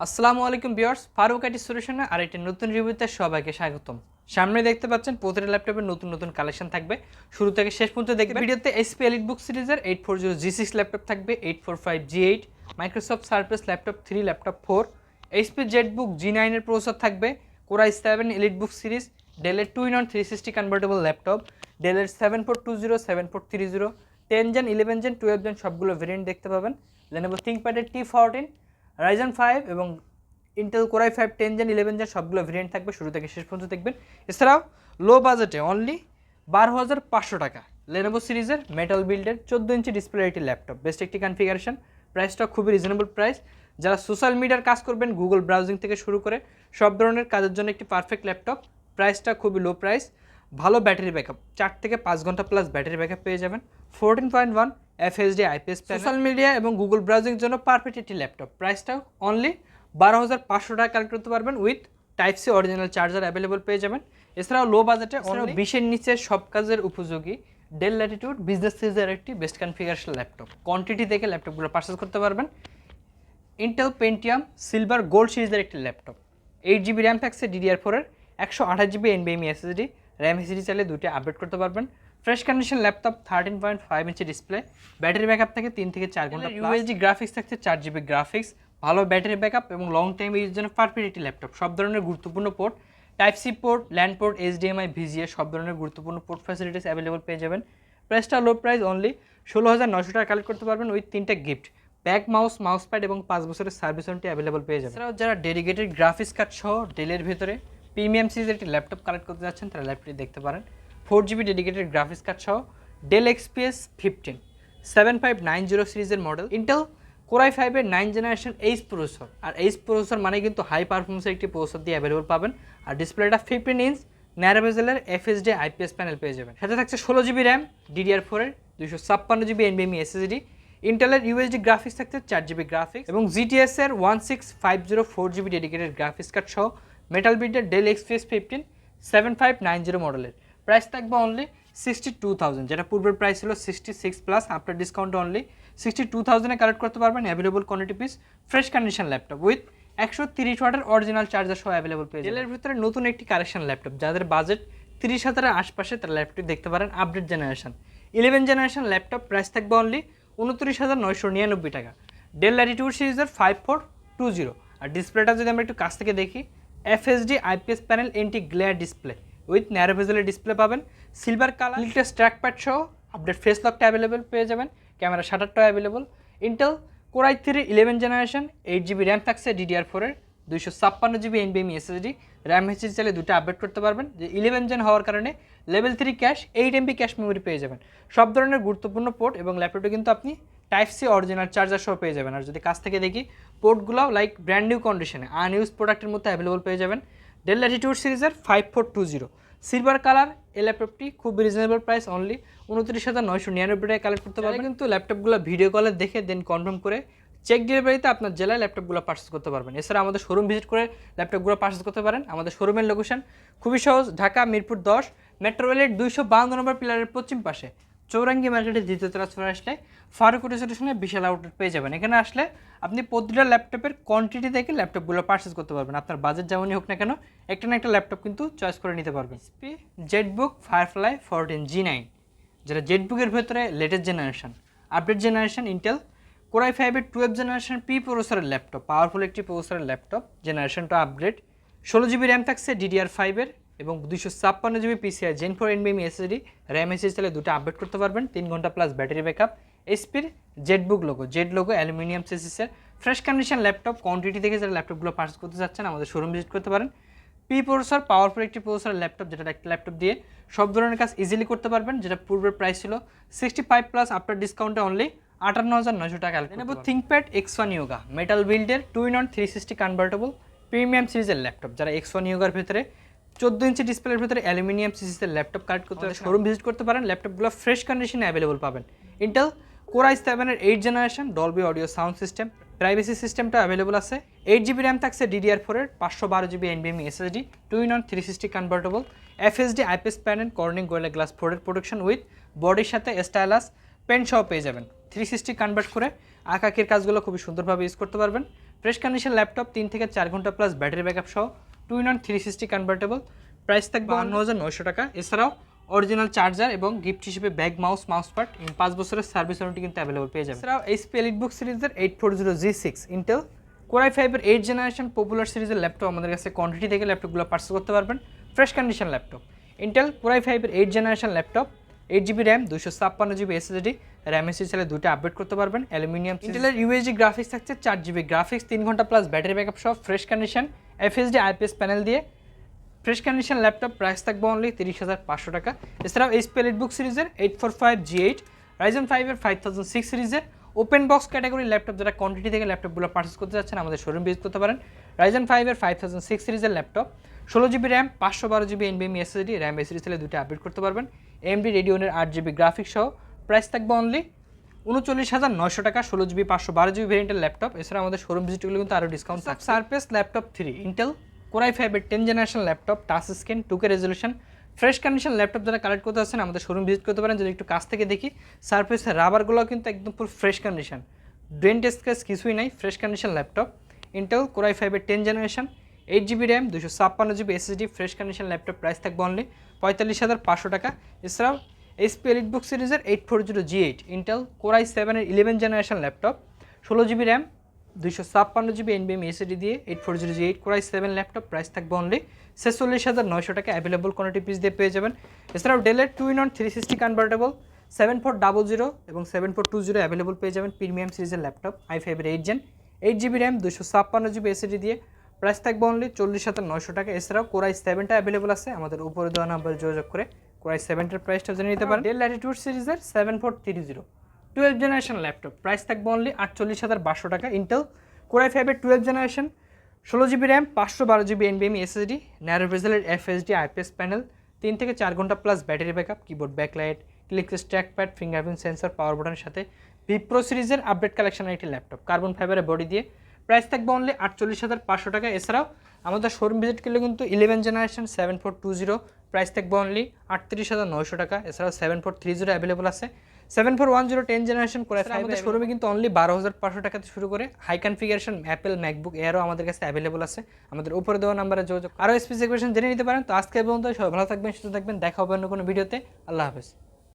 আসসালামু আলাইকুম বিয়ার্স ফারুক আইটি সলিউশনে আর একটি নতুন রিভিউতে সবাইকে স্বাগতম। সামনে দেখতে পাচ্ছেন প্রতিটা ল্যাপটপের নতুন নতুন কালেকশন থাকবে। শুরু থেকে শেষ পর্যন্ত দেখবেন ভিডিওতে এসপি এলিট বুক সিরিজের eight four zero G six laptop থাকবে eight four five G eight Microsoft Surface laptop three laptop four HP Z Book G নাইনের প্রসেসর থাকবে Core i seven Elite Book series ডেলের two in one three sixty convertible laptop ডেলের seven four two zero seven four three zero ten gen eleven gen twelve gen সবগুলো variant দেখতে পাবেন। Lenovo থিঙ্কপ্যাডের T fourteen Ryzen five এবং Intel Core i five ten gen eleven gen সবগুলো variant থাকবে, শুরু থেকে শেষ পর্যন্ত দেখবেন। এছাড়াও লো বাজেটে অনলি বারো হাজার পাঁচশো টাকা লেনোভো সিরিজের মেটাল বিল্ডের চোদ্দ ইঞ্চি ডিসপ্লে একটি ল্যাপটপ বেস্ট একটি কনফিগারেশন প্রাইসটা খুবই রিজনেবল প্রাইস যারা সোশ্যাল মিডিয়ার কাজ করবেন গুগল ব্রাউজিং থেকে শুরু করে সব ধরনের কাজের জন্য একটি পারফেক্ট ল্যাপটপ প্রাইসটা খুবই লো প্রাইস ভালো ব্যাটারি ব্যাকআপ। চার থেকে পাঁচ ঘণ্টা প্লাস ব্যাটারি ব্যাকআপ পেয়ে যাবেন। Fourteen point one FHD IPS social media এবং গুগল ব্রাউজিং জন্য পারফেক্ট একটি ল্যাপটপ প্রাইসটাও অনলি বারো হাজার পাঁচশো টাকা কালেক্ট করতে পারবেন with type C original charger available পেয়ে যাবেন। এছাড়াও লো বাজেটে বিশের নিচে সব কাজের উপযোগী ডেল ল্যাটিটিউড বিজনেস সিরিজের একটি বেস্ট কনফিগারেশন ল্যাপটপ কোয়ান্টিটি দেখে ল্যাপটপগুলো পারচেস করতে পারবেন। ইন্টেল পেন্টিয়াম সিলভার গোল্ড সিরিজের একটি ল্যাপটপ এইট জিবি র্যাম থাকছে ডিডিআর ফোরের একশো আঠাশ জিবি এনবিএমই এসএসডি র্যাম এসএসডি চাইলে দুটি আপডেট করতে পারবেন। Fresh condition laptop thirteen point five ইঞ্চি ডিসপ্লে ব্যাটারি ব্যাকআপ থেকে তিন থেকে চার ঘণ্টা ইউএসডি গ্রাফিক্স থাকছে চার জিবি গ্রাফিক্স ভালো ব্যাটারি ব্যাকআপ এবং লং টাইম ইউজের জন্য পারফেক্ট একটি ল্যাপটপ সব ধরনের গুরুত্বপূর্ণ port type C port LAN port HDMI VGA সব ধরনের গুরুত্বপূর্ণ পোর্ট ফ্যাসিলিটিস অ্যাভেলেবল পেয়ে যাবেন। প্রাইসটা লো প্রাইস অনলি ষোলো হাজার নশো টাকা কালেক্ট করতে পারবেন উইথ তিনটা gift bag mouse mouse pad এবং পাঁচ বছরের সার্ভিস ওয়ারেন্টি অ্যাভেলেবল পেয়ে যাবেন। এছাড়াও যারা ডেডিকেটেড গ্রাফিক্স কার্ড সহ ডেলের ভেতরে প্রিমিয়াম সিরিজের একটি ল্যাপটপ কালেক্ট করতে যাচ্ছেন, তারা ল্যাপটপটি দেখতে পারেন। Four GB dedicated graphics card সহ Dell XPS fifteen seven five nine zero সিরিজের মডেল ইন্টেল কোরাই ফাইভের নাইন জেনারেশন এইচ প্রসেসর আর এইচ প্রসেসর মানে কিন্তু হাই পারফরমেন্সের একটি প্রসেসর দিয়ে অ্যাভেলেবল পাবেন। আর ডিসপ্লেটা ফিফটিন ইঞ্চ ন্যারোভেজেলের এফএসডি আইপিএস প্যানেল পেয়ে যাবেন। সাথে থাকছে ষোলো জিবি র্যাম ডিডিআর ফোরের দুইশো ছাপ্পান্ন জিবি এনবিএমই এসএসডি ইন্টেলের ইউএসডি গ্রাফিক্স থাকছে চার জিবি গ্রাফিক্স এবং জিটিএস এর one six five zero four GB dedicated graphics card সহ metal বিল্ডের Dell XPS fifteen seven five nine zero মডেলের প্রাইস থাকবে অনলি সিক্সটি টু থাউজেন্ড যেটা পূর্বের প্রাইস ছিল sixty six plus after discount only sixty two থাউজেন্ডে collect করতে পারবেন available quantity piece fresh condition laptop with একশো তিরিশ ওয়াটের অরিজিনাল চার্জার সহ অ্যাভেলেবল পেয়ে এর ভিতরে নতুন একটি কালেকশন ল্যাপটপ যাদের বাজেট তিরিশ হাজারের আশপাশে, তারা ল্যাপটপ দেখতে পারেন। Update generation eleven generation laptop price থাকবে অনলি উনত্রিশ হাজার নয়শো নিরানব্বই টাকা। ডেল ল্যাটিটিউড সিরিজের ফাইভ ফোর টু জিরো আর ডিসপ্লেটা যদি আমরা একটু কাছ থেকে দেখি FHD IPS panel anti glare display with narrow ভেজেলের display পাবেন। Silver colour latest track pad সহ আপডেট ফেস লকটা অ্যাভেলেবেল পেয়ে যাবেন। Camera শাটারটাও available Intel Core i three eleven generation eight GB RAM থাকছে ডিডিআর ফোরের দুইশো ছাপ্পান্ন জিবি এনবিএমই এসএসডি র্যাম হেসিস চাইলে দুটো আপডেট করতে পারবেন। যে ইলেভেন জেন হওয়ার কারণে level three cache eight MB cache memory পেয়ে যাবেন। সব ধরনের গুরুত্বপূর্ণ পোর্ট এবং ল্যাপটপে কিন্তু আপনি টাইপ সি অরিজিনাল চার্জার সহ পেয়ে যাবেন। আর যদি কাছ থেকে দেখি পোর্টগুলো লাইক ব্র্যান্ড নিউ কন্ডিশনে আনইউজ প্রোডাক্টের মধ্যে অ্যাভেলেবল পেয়ে যাবেন। ডেল ল্যাটিটিউড সিরিজের five four two zero silver colour এই ল্যাপটপটি খুব রিজনেবল প্রাইস অনলি উনত্রিশ হাজার নয়শো নিরানব্বই টাকা কালেক্ট করতে পারবেন। কিন্তু ল্যাপটপগুলো ভিডিও কলে দেখে দেন কনফার্ম করে চেক ডেলিভারিতে আপনার জেলায় ল্যাপটপগুলো পার্চেস করতে পারবেন। এছাড়া আমাদের শোরুম ভিজিট করে ল্যাপটপগুলো পার্চেস করতে পারেন। আমাদের শোরুমের লোকেশন খুবই সহজ, ঢাকা, মিরপুর দশ মেট্রো রেলের দুইশো বাউন্ন নম্বর পিলারের পশ্চিম পাশে। চৌরাঙ্গি মার্কেটের দ্বিতীয় তলায় আসলে ফারুক স্টেশনে বিশাল আউটলেট পেয়ে যাবেন। এখানে আসলে আপনি প্রতিটা ল্যাপটপের কোয়ান্টিটি দেখে ল্যাপটপগুলো পার্চেস করতে পারবেন। আপনার বাজেট যেমনই হোক না কেন একটা না একটা ল্যাপটপ কিন্তু চয়েস করে নিতে পারবেন। SP Jetbook Firefly fourteen G nine যেটা জেটবুকের ভেতরে latest generation update generation Intel core i ফাইভের টুয়েলভ জেনারেশন পি প্রসেসরের ল্যাপটপ পাওয়ারফুল একটি প্রসেসরের ল্যাপটপ জেনারেশনটা আপগ্রেড ষোলো জিবি র্যাম থাকছে ডিডিআর ফাইভের এবং দুশো ছাপ্পান্ন জিবি পিসিআই জেন ফোর এনবিএম এসএসডি র্যাম এসএস চাইলে দুটো আপডেট করতে পারবেন। তিন ঘণ্টা প্লাস ব্যাটারি ব্যাকআপ এসপির ZBook logo Z logo aluminium সিসিসের fresh condition laptop quantity থেকে যারা ল্যাপটপগুলো পার্চেস করতে চাচ্ছেন আমাদের শোরুম ভিজিট করতে পারেন। পি প্রসেসর পাওয়ারফুল একটি প্রসেসর ল্যাপটপ যেটা একটা ল্যাপটপ দিয়ে সব ধরনের কাজ ইজিলি করতে পারবেন যেটা পূর্বের প্রাইস ছিল সিক্সটি ফাইভ প্লাস আফটার ডিসকাউন্টে অনলি আটান্ন হাজার নশো টাকা নেব ThinkPad X one Yoga metal বিল্ডের two in one three sixty convertible premium সিরিজের ল্যাপটপ যারা এক্স ওয়ান ইয়োগার ভেতরে চোদ্দ ইঞ্চি ডিসপ্লের ভিতরে অ্যালুমিনিয়াম সিরিজের ল্যাপটপ কালেক্ট করতে শোরুম ভিজিট করতে পারেন। ল্যাপটপগুলো ফ্রেশ কন্ডিশনে অ্যাভেলেবল পাবেন। ইন্টেল কোরাই সেভেনের eight generation Dolby audio sound system privacy সিস্টেমটা অ্যাভেলেবল আছে। এইট জিবি র্যাম থাকছে ডিডিআর ফোরের পাঁচশো বারো GB এনবিএমই SSD two in one three sixty convertible FHD IPS panel Corning Gorilla glass ফোরের প্রোডাকশন উইথ বডির সাথে স্টাইলাস পেন সহ পেয়ে যাবেন। থ্রি সিক্সটি কনভার্ট করে আঁকাকির কাজগুলো খুবই সুন্দরভাবে ইউজ করতে পারবেন। ফ্রেশ কন্ডিশন ল্যাপটপ তিন থেকে চার ঘণ্টা প্লাস ব্যাটারি ব্যাকআপ সহ two in one three sixty convertible price থাকবে বান্ন হাজার নয়শো টাকা। এছাড়াও অরিজিনাল চার্জার এবং গিফট হিসেবে ব্যাগ মাউস মাউস পার্ট এবং পাঁচ বছরের সার্ভিস ওয়ারেন্টি কিন্তু অ্যাভেলেবল পেয়ে যাবে এছাড়াও এইচপি বুক সিরিজের eight four zero G six Intel Core i ফাইভের এইট জেনারেশন পপুলার সিরিজের ল্যাপটপ আমাদের কাছে কোয়ান্টিটি থেকে ল্যাপটপগুলো পার্সেল করতে পারবেন। Fresh condition laptop Intel Core i ফাইভের eight generation laptop eight GB RAM দুশো ছাপ্পান্ন জিবি এসএসডি র্যাম এসি চাইলে দুটো আপডেট করতে পারবেন। অ্যালুমিনিয়াম ইন্টেলের ইউএসডি গ্রাফিক্স থাকছে চার জিবি গ্রাফিক্স তিন ঘণ্টা প্লাস ব্যাটারি ব্যাকআপ সহ fresh condition FHD, IPS panel দিয়ে ফ্রেশ কন্ডিশন ল্যাপটপ প্রাইস থাকবে অনলি তিরিশ হাজার পাঁচশো টাকা। এছাড়াও এইচপি এলিট বুক সিরিজের eight four five G eight Ryzen ফাইভের ফাইভ থাউজেন্ড সিক্স সিরিজের ওপেন বক্স ক্যাটাগরি ল্যাপটপ, যারা কোয়ান্টিটি থেকে ল্যাপটপগুলো পার্চেস করতে যাচ্ছেন আমাদের শোরুম ভিজিট করতে পারেন। রাইজন ফাইভের ফাইভ থাউজেন্ড সিক্স সিরিজের ল্যাপটপ, ষোলো জিবি র্যাম পাঁচশো বারো জিবি এনবিএম এসএসডি র্যাম এসিডি থেকে দুটো আপডেট করতে পারবেন। এমডি রেডিওনের আট জিবি গ্রাফিক্স সহ প্রাইস থাকবে অনলি উনচল্লিশ হাজার নয়শো টাকা ষোলো জিবি পাঁচশো বারো জিবি ভেরিয়েন্টের ল্যাপটপ। এছাড়া আমাদের শোরুম ভিজিটগুলো কিন্তু আরও ডিসকাউন্ট থাকবে Surface laptop three Intel Core i ফাইভের ten generation laptop touch screen টুকে রেজলিউশন ফ্রেশ কন্ডিশন ল্যাপটপ যারা কালেক্ট করতে আসছেন আমাদের শোরুম ভিজিট করতে পারেন। যদি একটু কাছ থেকে দেখি সার্ফেসের রাবারগুলো কিন্তু একদম পুরো ফ্রেশ কন্ডিশন ড্রেন স্ক্রেচ কিছুই নাই fresh condition laptop. Intel Core i ফাইভের ten generation eight GB RAM দুশো ছাপ্পান্ন GB SSD fresh condition laptop price থাকবে অনলি পঁয়তাল্লিশ হাজার পাঁচশো টাকা। এছাড়াও এইচপি এলিট বুক সিরিজের eight four zero G eight Intel Core i সেভেনের ইলেভেন জেনারেশন ল্যাপটপ ষোলো জিবি র্যাম দুইশো ছাপ্পান্ন জিবি এনবিএম এসএডি দিয়ে eight four zero G eight Core i seven laptop price থাকবে অনলি ছেচল্লিশ হাজার নয়শো টাকা অ্যাভেলেবল কোয়ান্টিটি পিস দিয়ে পেয়ে যাবেন। এছাড়াও ডেলের two in one three sixty convertible seven four double zero এবং seven four two zero available পেয়ে যাবেন প্রিমিয়াম সিরিজের ল্যাপটপ আই ফাইভের eight gen eight GB RAM দুশো ছাপ্পান্ন জিবি এসএডি দিয়ে প্রাইস থাকবে অনলি চল্লিশ হাজার নয়শো টাকা। এছাড়াও কোরাই সেভেনটা অ্যাভেলেবল আছে। আমাদের উপরে দেওয়া নাম্বারে যোগাযোগ করে কোরাই সেভেনটার প্রাইসটা জেনে নিতে পারেন। ডেল ল্যাটিটিউড সিরিজের seven four three zero twelve generation laptop price থাকবে অনলি আটচল্লিশ হাজার বারোশো টাকা। ইন্টেল কোরাই ফাইভের টুয়েলভ জেনারেশন ষোলো জিবি র্যাম পাঁচশো বারো জিবি এনবিএম এসএসডি ন্যারো ভেজেলের এফএসডি আইপিএস প্যানেল তিন থেকে চার ঘণ্টা plus battery backup keyboard backlight clicks track pad fingerprint sensor power বাটনের সাথে বিপ্রো সিরিজের আপডেট কালেকশনের একটি ল্যাপটপ কার্বন ফাইবারের বডি দিয়ে প্রাইস থাকবে অনলি আটচল্লিশ হাজার পাঁচশো টাকা। এছাড়াও আমাদের শোরুম ভিজিট করলে কিন্তু eleven generation seven four two zero price থাকবে অনলি আটত্রিশ হাজার নয়শো টাকা। এছাড়াও seven four three zero available আছে। Seven four one zero ten generation করে আমাদের শোরুমে কিন্তু অনলি বারো হাজার পাঁচশো টাকা থেকে শুরু করে হাই কনফিগারেশন অ্যাপেল ম্যাকবুক এয়ারও আমাদের কাছে অ্যাভেলেবল আছে। আমাদের উপরে দেওয়া নাম্বারে যোগাযোগ আরও স্পেসিফিকেশন জেনে নিতে পারেন। তো আজকে পর্যন্ত সবাই ভালো থাকবেন সুস্থ থাকবেন। দেখা হবে অন্য কোনো ভিডিওতে আল্লাহ হাফেজ।